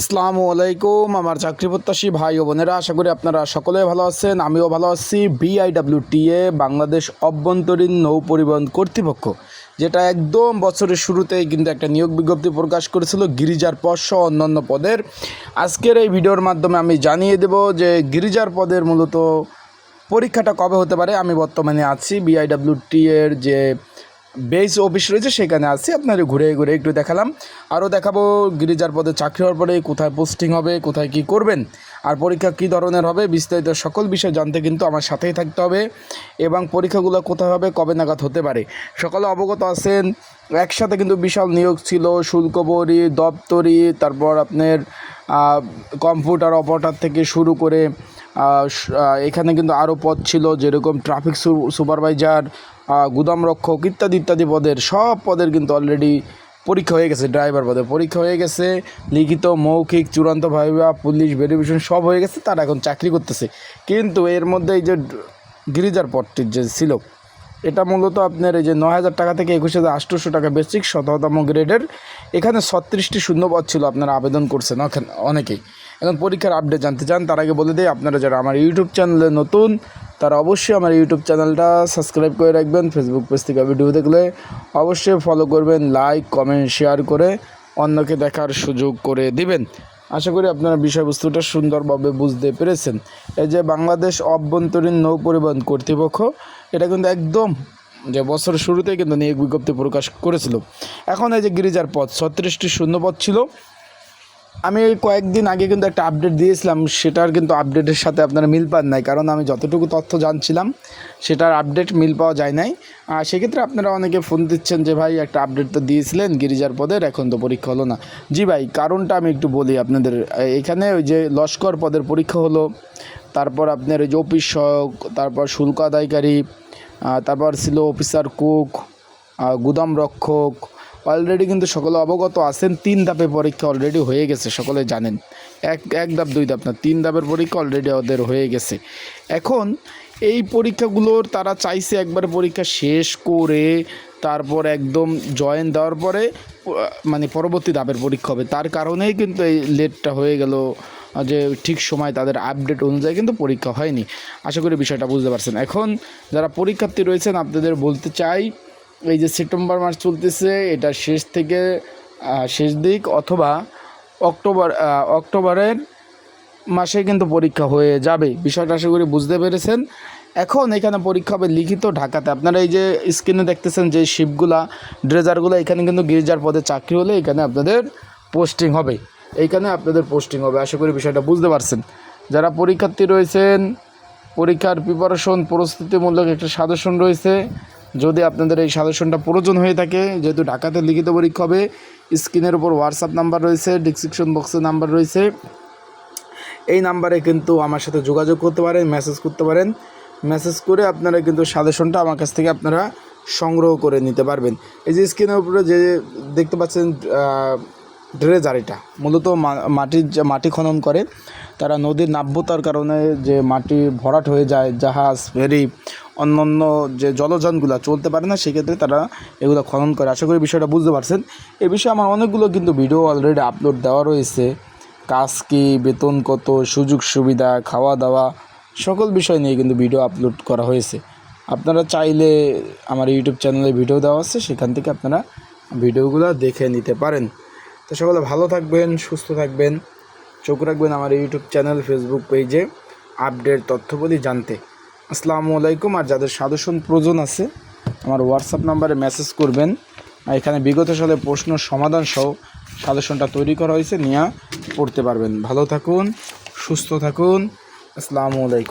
আসসালামু আলাইকুম, আমার চাকরি প্রত্যাশী ভাই ও বোনেরা, আশা করি আপনারা সকলে ভালো আছেন, আমিও ভালো আছি। বিআইডাব্লিউটিএ বাংলাদেশ অভ্যন্তরীণ নৌ পরিবহন কর্তৃপক্ষ, যেটা একদম বছরের শুরুতেই কিন্তু একটা নিয়োগ বিজ্ঞপ্তি প্রকাশ করেছিল, গিরিজার পদ সহ অন্যান্য পদের। আজকের এই ভিডিওর মাধ্যমে আমি জানিয়ে দেব যে গিরিজার পদের মূলত পরীক্ষাটা কবে হতে পারে। আমি বর্তমানে আছি বিআইডাব্লিউটি এর যে বেস অফিস রয়েছে, সেখানে আসি আপনার ঘুরে ঘুরে একটু দেখালাম। আরও দেখাবো, গিরিজার পদে চাকরি হওয়ার পরে কোথায় পোস্টিং হবে, কোথায় কি করবেন, আর পরীক্ষা কী ধরনের হবে, বিস্তারিত সকল বিষয় জানতে কিন্তু আমার সাথেই থাকতে হবে। এবং পরীক্ষাগুলো কোথায় হবে, কবে নাগাদ হতে পারে, সকলে অবগত আছেন। একসাথে কিন্তু বিশাল নিয়োগ ছিল শুল্কবরি দপ্তরি, তারপর আপনার কম্পিউটার অপারেটর থেকে শুরু করে এখানে কিন্তু আরও পদ ছিল যেরকম ট্রাফিক সুপারভাইজার গুদাম রক্ষক ইত্যাদি ইত্যাদি পদের, সব পদের কিন্তু অলরেডি পরীক্ষা হয়ে গেছে ড্রাইভার পদে পরীক্ষা হয়ে গেছে। লিখিত, মৌখিক, চূড়ান্ত ভাইবা, পুলিশ ভেরিফিকেশন সব হয়ে গেছে, তারা এখন চাকরি করতেছে। কিন্তু এর মধ্যে এই যে গিরিজার পদটির যে ছিল, এটা মূলত আপনার এই যে নয় হাজার টাকা থেকে একুশ হাজার আটশোশো টাকা বেসিক শততম গ্রেডের এখানে ছত্রিশটি শূন্যপদ ছিল আপনারা আবেদন করছেন অনেকেই। এখন পরীক্ষার আপডেট জানতে চান, তার আগে বলে দিই, আপনারা যারা আমার ইউটিউব চ্যানেলে নতুন, তারা অবশ্যই আমার ইউটিউব চ্যানেলটা সাবস্ক্রাইব করে রাখবেন। ফেসবুক পেজ থেকে ভিডিও দেখলে অবশ্যই ফলো করবেন লাইক কমেন্ট শেয়ার করে অন্যকে দেখার সুযোগ করে দিবেন। আশা করি আপনারা বিষয়বস্তুটা সুন্দরভাবে বুঝতে পেরেছেন। এই যে বাংলাদেশ অভ্যন্তরীণ নৌ পরিবহন কর্তৃপক্ষ, এটা কিন্তু একদম যে বছর শুরুতেই কিন্তু নিয়োগ বিজ্ঞপ্তি প্রকাশ করেছিল। এখন এই যে গিরিজার পদ ছত্রিশটি শূন্য শূন্যপদ ছিল। আমি এই কয়েকদিন আগে কিন্তু একটা আপডেট দিয়েছিলাম, সেটার কিন্তু আপডেটের সাথে আপনারা মিল পান নাই, কারণ আমি যতটুকু তথ্য জানছিলাম, সেটার আপডেট মিল পাওয়া যায় নাই। আর সেক্ষেত্রে আপনারা অনেকে ফোন দিচ্ছেন যে, ভাই, একটা আপডেট তো দিয়েছিলেন, গিরিজার পদের, এখন তো পরীক্ষা হলো না। জি ভাই, কারণটা আমি একটু বলি আপনাদের। এখানে ওই যে লস্কর পদের পরীক্ষা হলো, তারপর আপনার ওই যে অফিস সহক, তারপর শুল্ক আদায়কারী তারপর ছিল অফিসার কুক গুদাম রক্ষক অলরেডি কিন্তু সকলে অবগত আছেন, তিন ধাপে পরীক্ষা অলরেডি হয়ে গেছে, সকলে জানেন। এক এক ধাপ, দুই ধাপ না, তিন ধাপের পরীক্ষা অলরেডি ওদের হয়ে গেছে। এখন এই পরীক্ষাগুলোর তারা চাইছে একবার পরীক্ষা শেষ করে, তারপর একদম জয়েন দেওয়ার পরে মানে পরবর্তী ধাপের পরীক্ষা হবে। তার কারণেই কিন্তু এই লেটটা হয়ে গেল যে ঠিক সময় তাদের আপডেট অনুযায়ী কিন্তু পরীক্ষা হয়নি। আশা করি বিষয়টা বুঝতে পারছেন। এখন যারা পরীক্ষার্থী রয়েছেন, আপনাদের বলতে চাই এই যে সেপ্টেম্বর মাস চলতেছে, এটা শেষ থেকে শেষ দিক অথবা অক্টোবর অক্টোবরের মাসে কিন্তু পরীক্ষা হয়ে যাবে। বিষয়টা আশা করি বুঝতে পেরেছেন। এখন এখানে পরীক্ষা হবে লিখিত ঢাকাতে। আপনারা এই যে স্ক্রিনে দেখতেছেন যে শিপগুলা, ড্রেজারগুলো, এখানে কিন্তু গির্জার পদে চাকরি হলে এখানে আপনাদের পোস্টিং হবে। এইখানে আপনাদের পোস্টিং হবে। আশা করি বিষয়টা বুঝতে পারছেন। যারা পরীক্ষার্থী রয়েছেন, পরীক্ষার প্রিপারেশন প্রস্তুতিমূলক একটা সাজেশন রয়েছে যদি আপনাদের এই সাজেশনটা প্রয়োজন হয়ে থাকে, যেহেতু ঢাকাতে লিখিত পরীক্ষা হবে, স্ক্রিনের উপর হোয়াটসঅ্যাপ নাম্বার রয়েছে ডিসক্রিপশন বক্সে নাম্বার রয়েছে। এই নাম্বারে কিন্তু আমার সাথে যোগাযোগ করতে পারেন মেসেজ করতে পারেন। মেসেজ করে আপনারা কিন্তু সাজেশনটা আমার কাছ থেকে আপনারা সংগ্রহ করে নিতে পারবেন। এই যে স্ক্রিনের উপরে যে দেখতে পাচ্ছেন ড্রেজার এটা, মূলত মাটির যে, মাটি খনন করে। তারা নদীর নাব্যতার কারণে যে মাটি ভরাট হয়ে যায়, জাহাজ, ফেরি অন্যান্য যে জলযানগুলো চলতে পারে না, সেক্ষেত্রে তারা এগুলো খনন করে। আশা করি বিষয়টা বুঝতে পারছেন। এ বিষয়ে আমার অনেকগুলো কিন্তু ভিডিও অলরেডি আপলোড দেওয়া রয়েছে। কাজ কি, বেতন কত, সুযোগ সুবিধা, খাওয়া দাওয়া, সকল বিষয় নিয়ে কিন্তু ভিডিও আপলোড করা হয়েছে। আপনারা চাইলে আমার ইউটিউব চ্যানেলে ভিডিও দেওয়া আছে, সেখান থেকে আপনারা ভিডিওগুলো দেখে নিতে পারেন। তো সকলে ভালো থাকবেন, সুস্থ থাকবেন। চোখ রাখবেন আমার ইউটিউব চ্যানেল ফেসবুক পেজে আপডেট তথ্যগুলি জানতে। আসসালামু আলাইকুম। আর যাদের সাজেশন প্রয়োজন আছে, আমার হোয়াটসঅ্যাপ নাম্বারে মেসেজ করবেন। এখানে বিগত সালে প্রশ্ন সমাধান সহ সাজেশনটা তৈরি করা হয়েছে। নিয়ে পড়তে পারবেন। ভালো থাকুন, সুস্থ থাকুন। আসসালামু আলাইকুম।